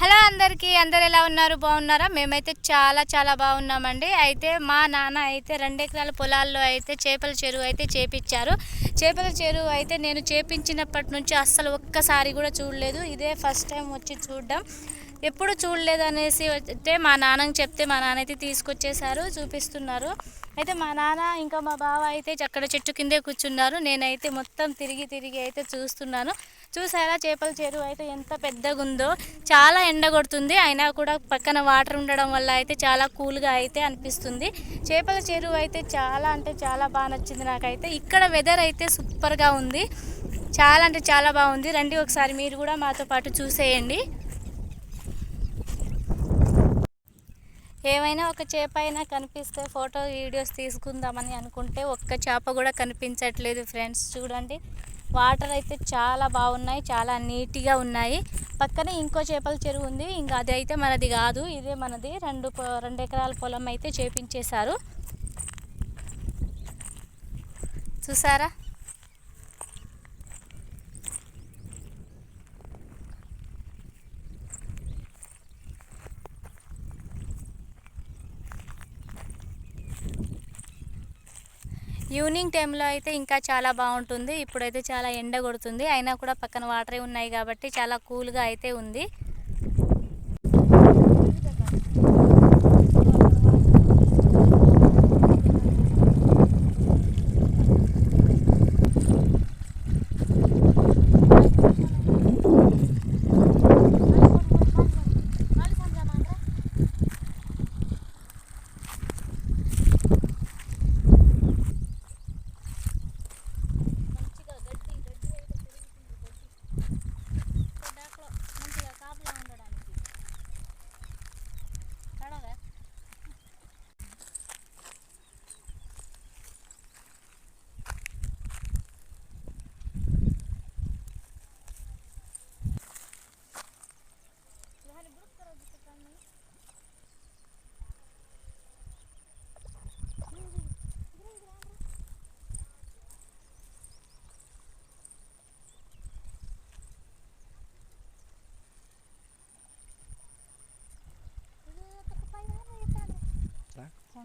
Hello అందరికీ అందరు ఎలా ఉన్నారు? బాగున్నారా? మేమైతే చాలా చాలా బాగున్నామండి. అయితే మా నాన్న అయితే రెండెకరాల పొలాల్లో అయితే చేపల చెరువు అయితే చేపించారు. చేపల చెరువు అయితే నేను చేపించినప్పటి నుంచి అస్సలు ఒక్కసారి కూడా చూడలేదు. ఇదే ఫస్ట్ టైం వచ్చి చూడడం. ఎప్పుడు చూడలేదు అనేసి అయితే మా నాన్నకి చెప్తే మా నాన్న అయితే తీసుకొచ్చేసారు చూపిస్తున్నారు. అయితే మా నాన్న ఇంకా మా బావ అయితే అక్కడ చెట్టు కిందే కూర్చున్నారు. నేనైతే మొత్తం తిరిగి తిరిగి అయితే చూస్తున్నాను. చూసారా చేపల చెరువు అయితే ఎంత పెద్దగా ఉందో చాలా ఎండ కొడుతుంది అయినా కూడా పక్కన వాటర్ ఉండడం వల్ల అయితే చాలా కూల్గా అయితే అనిపిస్తుంది. చేపల చెరువు అయితే చాలా అంటే చాలా బాగా నచ్చింది నాకైతే. ఇక్కడ వెదర్ అయితే సూపర్గా ఉంది. చాలా అంటే చాలా బాగుంది. రండి ఒకసారి మీరు కూడా మాతో పాటు చూసేయండి. ఏమైనా ఒక చేప అయినా కనిపిస్తే ఫోటో వీడియోస్ తీసుకుందామని అనుకుంటే ఒక్క చేప కూడా కనిపించట్లేదు ఫ్రెండ్స్. చూడండి. వాటర్ అయితే చాలా బాగున్నాయి చాలా నీట్గా ఉన్నాయి. పక్కనే ఇంకో చేపల చెరువు ఉంది ఇంకా అది అయితే మనది కాదు. ఇదే మనది. రెండు రెండు ఎకరాల పొలం అయితే చేపించేశారు. చూసారా? ఈవినింగ్ టైంలో అయితే ఇంకా చాలా బాగుంటుంది. ఇప్పుడైతే చాలా ఎండ కొడుతుంది. అయినా కూడా పక్కన వాటరే ఉన్నాయి కాబట్టి చాలా కూల్గా అయితే ఉంది.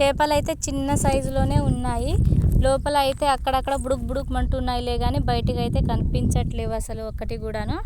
చేపలు అయితే చిన్న సైజులోనే ఉన్నాయి. లోపల అయితే అక్కడక్కడ బుడుక్ బుడుక్ మంటున్నాయిలే కానీ బయటకు అయితే కనిపించట్లేవు అసలు ఒక్కటి కూడాను.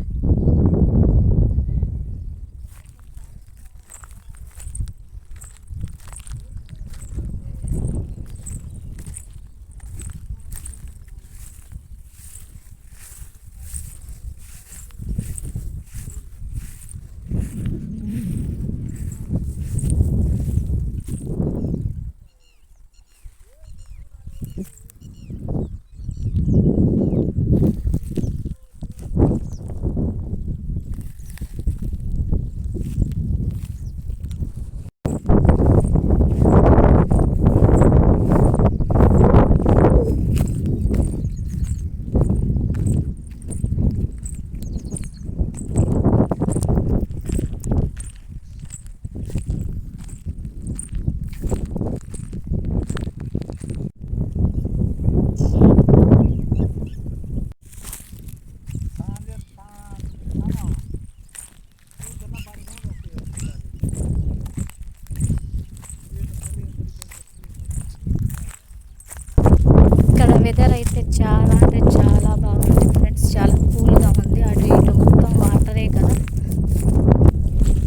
వెదర్ అయితే చాలా అంటే చాలా బాగుంది ఫ్రెండ్స్ చాలా కూల్గా ఉంది. అటు ఇటు మొత్తం వాటరే కదా.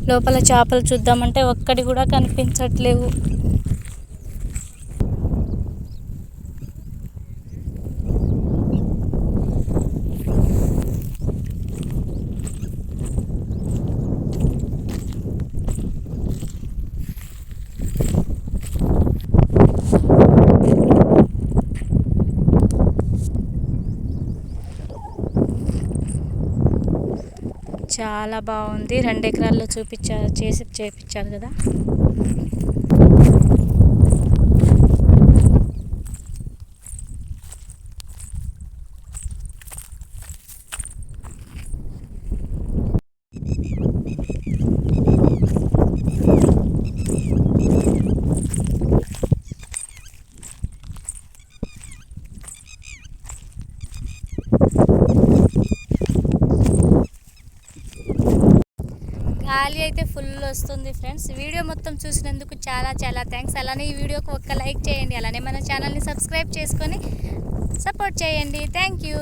లోపల చేపలు చూద్దామంటే ఒక్కటి కూడా కనిపించట్లేవు. చాలా బాగుంది. రెండు ఎకరాల్లో చూపించారు చేసి చేపించారు కదా. గాలి అయితే ఫుల్ వస్తుంది ఫ్రెండ్స్ వీడియో మొత్తం చూసినందుకు చాలా చాలా థ్యాంక్స్ అలానే ఈ వీడియోకి ఒక్క లైక్ చేయండి. అలానే మన ఛానల్ని సబ్స్క్రైబ్ చేసుకొని సపోర్ట్ చేయండి. Thank you